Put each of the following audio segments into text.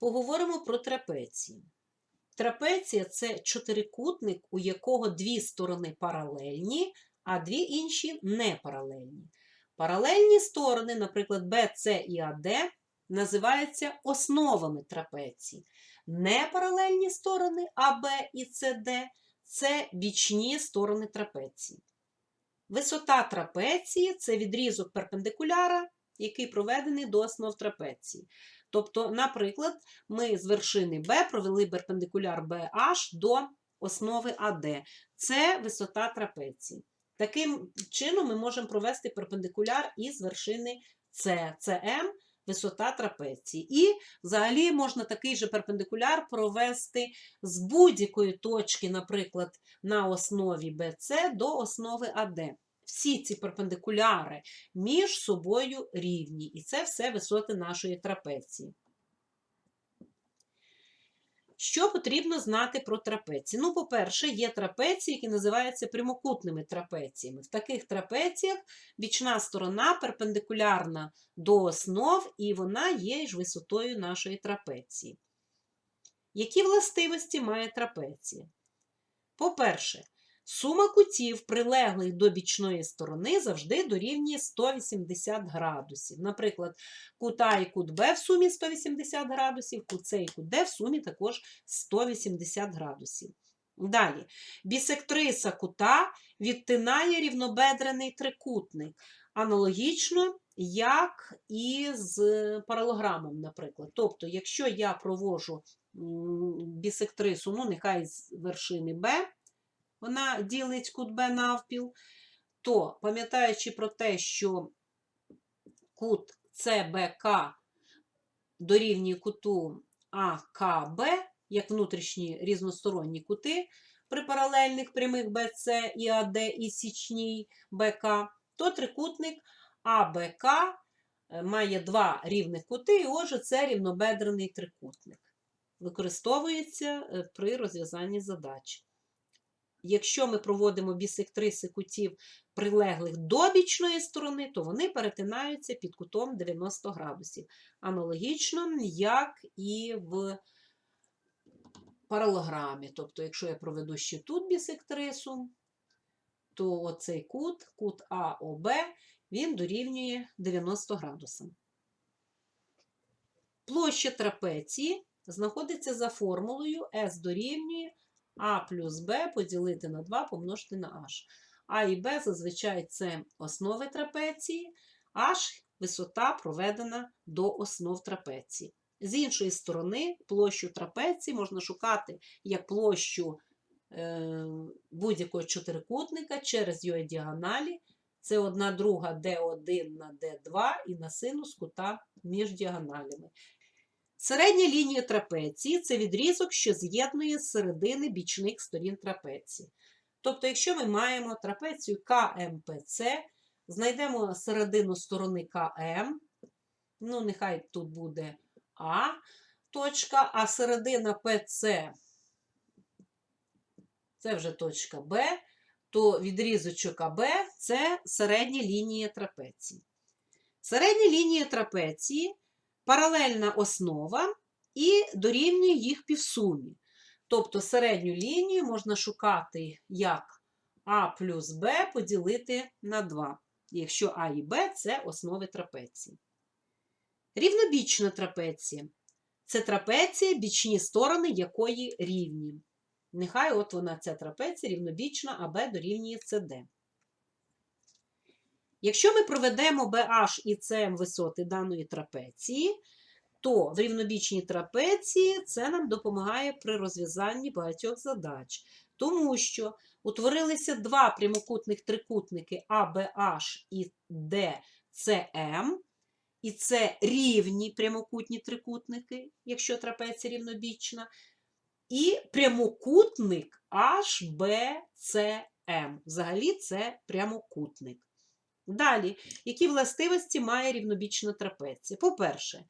Поговоримо про трапеції. Трапеція це чотирикутник, у якого дві сторони паралельні, а дві інші не паралельні. Паралельні сторони, наприклад, BC і AD, називаються основами трапеції. Непаралельні сторони АБ і CD – це бічні сторони трапеції. Висота трапеції це відрізок перпендикуляра, який проведений до основ трапеції. Тобто, наприклад, ми з вершини B провели перпендикуляр BH до основи AD. Це висота трапеції. Таким чином ми можемо провести перпендикуляр із вершини C, CM, висота трапеції. І взагалі можна такий же перпендикуляр провести з будь-якої точки, наприклад, на основі BC до основи AD. Всі ці перпендикуляри між собою рівні. І це все висоти нашої трапеції. Що потрібно знати про трапеції? Ну, по-перше, є трапеції, які називаються прямокутними трапеціями. В таких трапеціях бічна сторона перпендикулярна до основ, і вона є ж висотою нашої трапеції. Які властивості має трапеція? По-перше, сума кутів, прилеглих до бічної сторони, завжди дорівнює 180 градусів. Наприклад, кут А і кут Б в сумі 180 градусів, кут С і кут Д в сумі також 180 градусів. Далі, бісектриса кута відтинає рівнобедрений трикутник. Аналогічно, як і з паралограмом, наприклад. Тобто, якщо я провожу бісектрису, ну, нехай з вершини Б, вона ділить кут Б навпіл, то, пам'ятаючи про те, що кут СБК дорівнює куту АКБ, як внутрішні різносторонні кути при паралельних прямих BC і АД і січній БК, то трикутник АБК е, має два рівних кути, і отже, це рівнобедрений трикутник. Використовується е, при розв'язанні задач. Якщо ми проводимо бісектриси кутів, прилеглих до бічної сторони, то вони перетинаються під кутом 90 градусів. Аналогічно, як і в паралограмі. Тобто, якщо я проведу ще тут бісектрису, то оцей кут, кут АОБ, він дорівнює 90 градусам. Площа трапеції знаходиться за формулою S дорівнює А плюс Б поділити на 2 помножити на H. А і Б зазвичай це основи трапеції, H висота проведена до основ трапеції. З іншої сторони, площу трапеції можна шукати як площу е, будь-якого чотирикутника через його діагоналі. Це 1 друга D1 на D2 і на синус кута між діагоналями. Середня лінія трапеції це відрізок, що з'єднує середини бічних сторін трапеції. Тобто, якщо ми маємо трапецію КМПЦ, знайдемо середину сторони КМ, ну, нехай тут буде А точка, а середина ПЦ це вже точка Б, то відрізочок АБ це середня лінія трапеції. Середня лінія трапеції паралельна основа і дорівнює їх півсумі. Тобто середню лінію можна шукати як А плюс Б поділити на 2, якщо А і Б це основи трапеції. Рівнобічна трапеція. Це трапеція, бічні сторони якої рівні. Нехай от вона ця трапеція рівнобічна, а Б дорівнює CD. Якщо ми проведемо BH і CM висоти даної трапеції, то в рівнобічній трапеції це нам допомагає при розв'язанні багатьох задач. Тому що утворилися два прямокутних трикутники ABH і DCM, і це рівні прямокутні трикутники, якщо трапеція рівнобічна, і прямокутник HBCM. Взагалі це прямокутник. Далі, які властивості має рівнобічна трапеція? По-перше,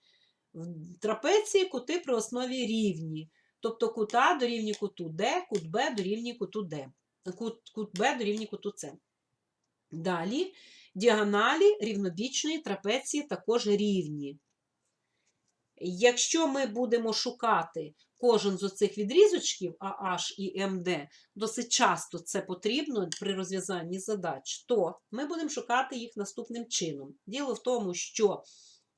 в трапеції кути при основі рівні. Тобто кут А дорівнює куту Д, кут Б дорівнює куту Д, кут, кут Б дорівнює куту С. Далі діагоналі рівнобічної трапеції також рівні. Якщо ми будемо шукати кожен з оцих відрізочків AH і MD, досить часто це потрібно при розв'язанні задач, то ми будемо шукати їх наступним чином. Діло в тому, що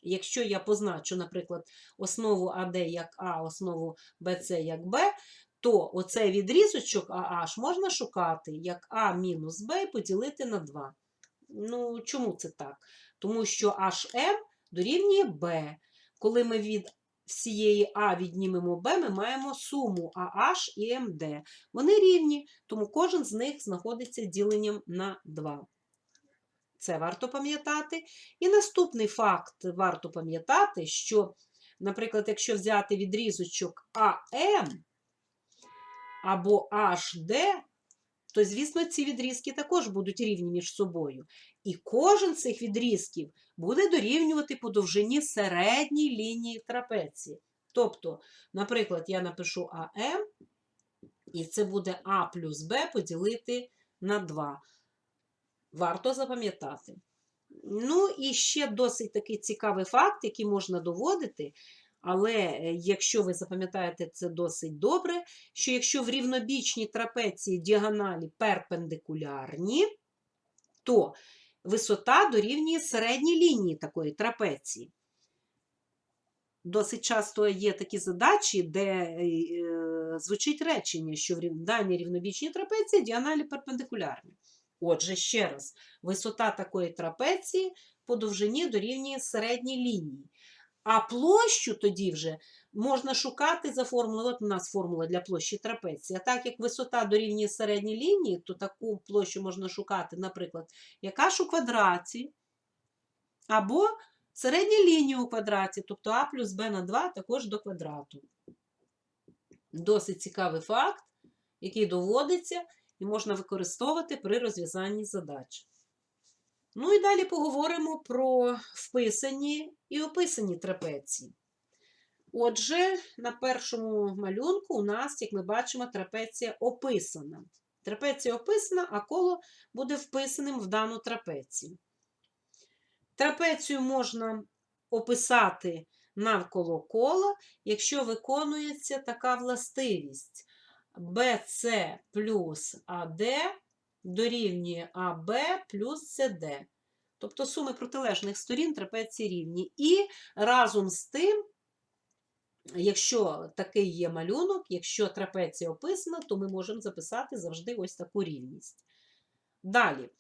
якщо я позначу, наприклад, основу АД як А, основу БЦ як Б, то оцей відрізочок AH можна шукати як А мінус Б і поділити на 2. Ну, чому це так? Тому що HM дорівнює B. Коли ми від всієї А віднімемо Б, ми маємо суму AH і МД. Вони рівні, тому кожен з них знаходиться діленням на 2. Це варто пам'ятати. І наступний факт варто пам'ятати, що, наприклад, якщо взяти відрізочок АМ або HD, то, звісно, ці відрізки також будуть рівні між собою. І кожен з цих відрізків буде дорівнювати по довжині середній лінії трапеції. Тобто, наприклад, я напишу АМ, і це буде А плюс Б поділити на 2. Варто запам'ятати. Ну, і ще досить такий цікавий факт, який можна доводити. Але е, якщо ви запам'ятаєте це досить добре, що якщо в рівнобічній трапеції діагоналі перпендикулярні, то висота дорівнює середній лінії такої трапеції. Досить часто є такі задачі, де е, звучить речення, що в даній рівнобічній трапеції діагоналі перпендикулярні. Отже, ще раз, висота такої трапеції по довжині дорівнює середній лінії. А площу тоді вже можна шукати за формулою. От у нас формула для площі трапеції. А так як висота дорівнює середній лінії, то таку площу можна шукати, наприклад, яка ж у квадраті, або середня лінія у квадраті, тобто а плюс b на 2 також до квадрату. Досить цікавий факт, який доводиться і можна використовувати при розв'язанні задач. Ну і далі поговоримо про вписані і описані трапеції. Отже, на першому малюнку у нас, як ми бачимо, трапеція описана. Трапеція описана, а коло буде вписаним в дану трапецію. Трапецію можна описати навколо кола, якщо виконується така властивість. BC плюс AD дорівнює АБ плюс СД. Тобто суми протилежних сторін трапеції рівні. І разом з тим, якщо такий є малюнок, якщо трапеція описана, то ми можемо записати завжди ось таку рівність. Далі.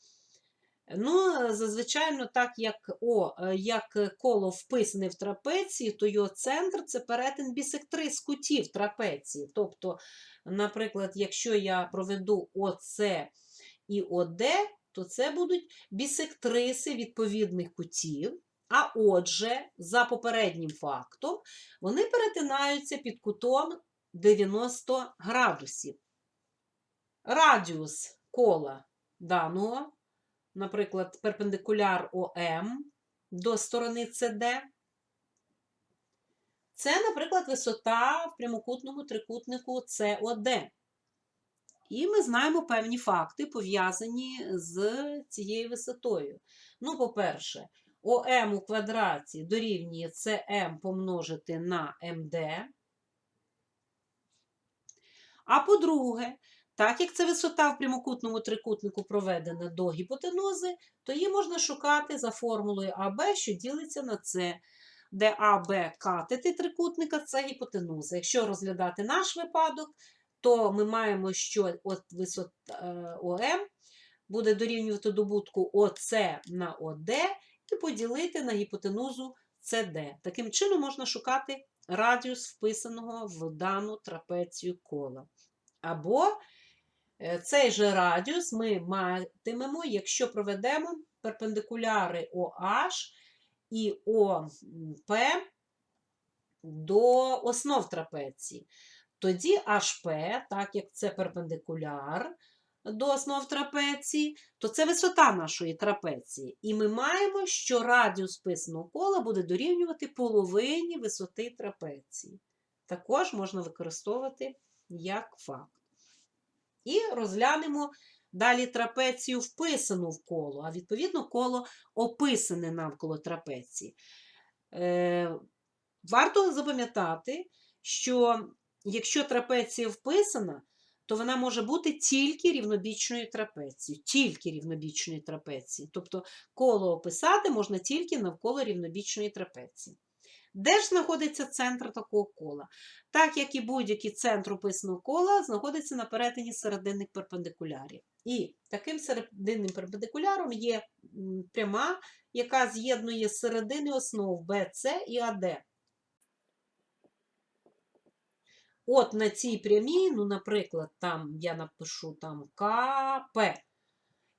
Ну, зазвичай, так як О, як коло вписане в трапеції, то його центр це перетин бісектрис кутів трапеції. Тобто, наприклад, якщо я проведу ОС і ОД, то це будуть бісектриси відповідних кутів. А отже, за попереднім фактом, вони перетинаються під кутом 90 градусів. Радіус кола даного, наприклад, перпендикуляр ОМ до сторони CD. Це, наприклад, висота в прямокутному трикутнику COD. І ми знаємо певні факти, пов'язані з цією висотою. Ну, по-перше, ОМ у квадраті дорівнює СМ помножити на МД. А по-друге, так як це висота в прямокутному трикутнику проведена до гіпотенузи, то її можна шукати за формулою АБ, що ділиться на С, де АБ катети трикутника це гіпотенуза. Якщо розглядати наш випадок, то ми маємо, що от висота е, ОМ буде дорівнювати добутку ОС на ОД і поділити на гіпотенузу CD. Таким чином можна шукати радіус вписаного в дану трапецію кола. Або е, цей же радіус ми матимемо, якщо проведемо перпендикуляри OH і ОП до основ трапеції. Тоді HP, так як це перпендикуляр до основ трапеції, то це висота нашої трапеції. І ми маємо, що радіус писаного кола буде дорівнювати половині висоти трапеції. Також можна використовувати як факт. І розглянемо далі трапецію вписану в коло, а відповідно коло описане навколо трапеції. Е, Варто запам'ятати, що якщо трапеція вписана, то вона може бути тільки рівнобічною трапецією, тільки рівнобічною трапецією. Тобто коло описати можна тільки навколо рівнобічної трапеції. Де ж знаходиться центр такого кола? Так як і будь-який центр описаного кола знаходиться на перетині серединних перпендикулярів. І таким серединним перпендикуляром є пряма, яка з'єднує середини основ BC і AD. От на цій прямій, ну, наприклад, там я напишу там КП,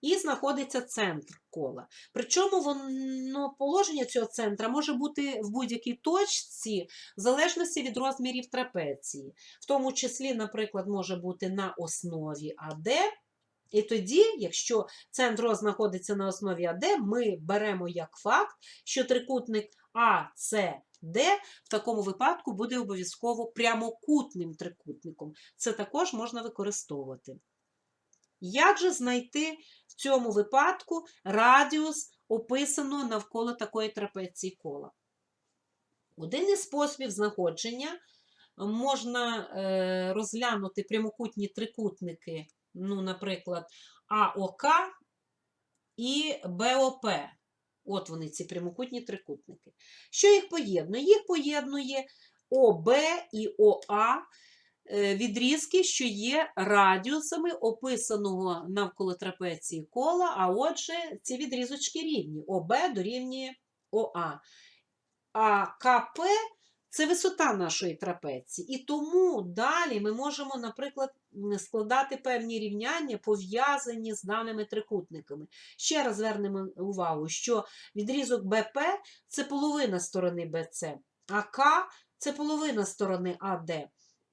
і знаходиться центр кола. Причому воно, положення цього центра може бути в будь-якій точці, в залежності від розмірів трапеції. В тому числі, наприклад, може бути на основі АД. І тоді, якщо центр знаходиться на основі АД, ми беремо як факт, що трикутник АЦД в такому випадку буде обов'язково прямокутним трикутником. Це також можна використовувати. Як же знайти в цьому випадку радіус описаного навколо такої трапеції кола? Один із способів знаходження можна е, розглянути прямокутні трикутники, ну, наприклад, АОК і БОП. От вони, ці прямокутні трикутники. Що їх поєднує? Їх поєднує ОБ і ОА е, відрізки, що є радіусами описаного навколо трапеції кола, а отже, ці відрізочки рівні. ОБ дорівнює ОА. А КП це висота нашої трапеції. І тому далі ми можемо, наприклад, складати певні рівняння, пов'язані з даними трикутниками. Ще раз звернемо увагу, що відрізок БП це половина сторони БЦ, а К це половина сторони АД.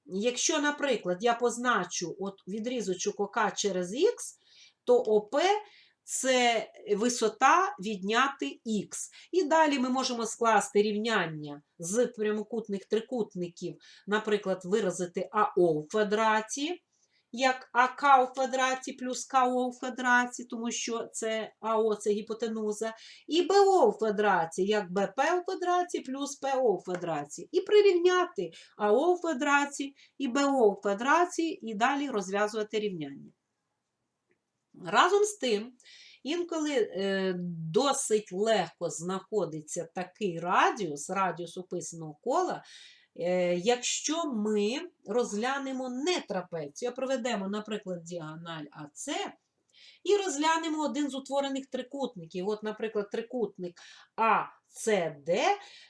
Якщо, наприклад, я позначу от відрізочок ОК через Х, то ОП це висота відняти х. І далі ми можемо скласти рівняння з прямокутних трикутників, наприклад, виразити АО в квадраті, як АК в квадраті плюс КО в квадраті, тому що це АО це гіпотенуза, і БО в квадраті, як БП в квадраті плюс ПО в квадраті. І прирівняти АО в квадраті і БО в квадраті, і далі розв'язувати рівняння. Разом з тим, інколи е, досить легко знаходиться такий радіус, радіус описаного кола, якщо ми розглянемо не трапецію, а проведемо, наприклад, діагональ АС і розглянемо один з утворених трикутників. От, наприклад, трикутник АЦД,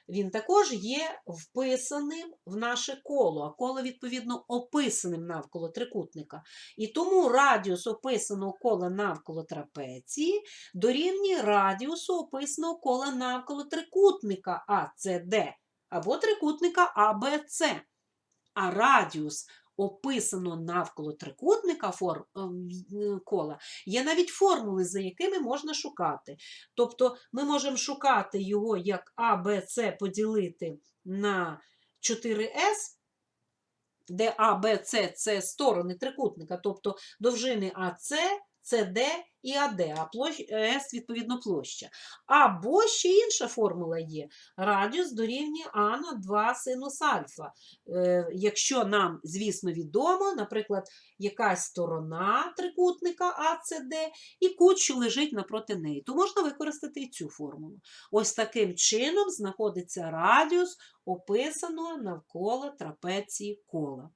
він також є вписаним в наше коло, а коло, відповідно, описаним навколо трикутника. І тому радіус описаного кола навколо трапеції дорівнює радіусу описаного кола навколо трикутника АЦД або трикутника АБЦ. А радіус описаного навколо трикутника форм, е, е, кола є навіть формули, за якими можна шукати. Тобто ми можемо шукати його як АБЦ поділити на 4С, де А, Б, це сторони трикутника, тобто довжини АС, СД і АД, а С, відповідно, площа. Або ще інша формула є. Радіус дорівнює А на 2 синус альфа. Е, якщо нам, звісно, відомо, наприклад, якась сторона трикутника АЦД і кут, лежить напроти неї, то можна використати і цю формулу. Ось таким чином знаходиться радіус описаного навколо трапеції кола.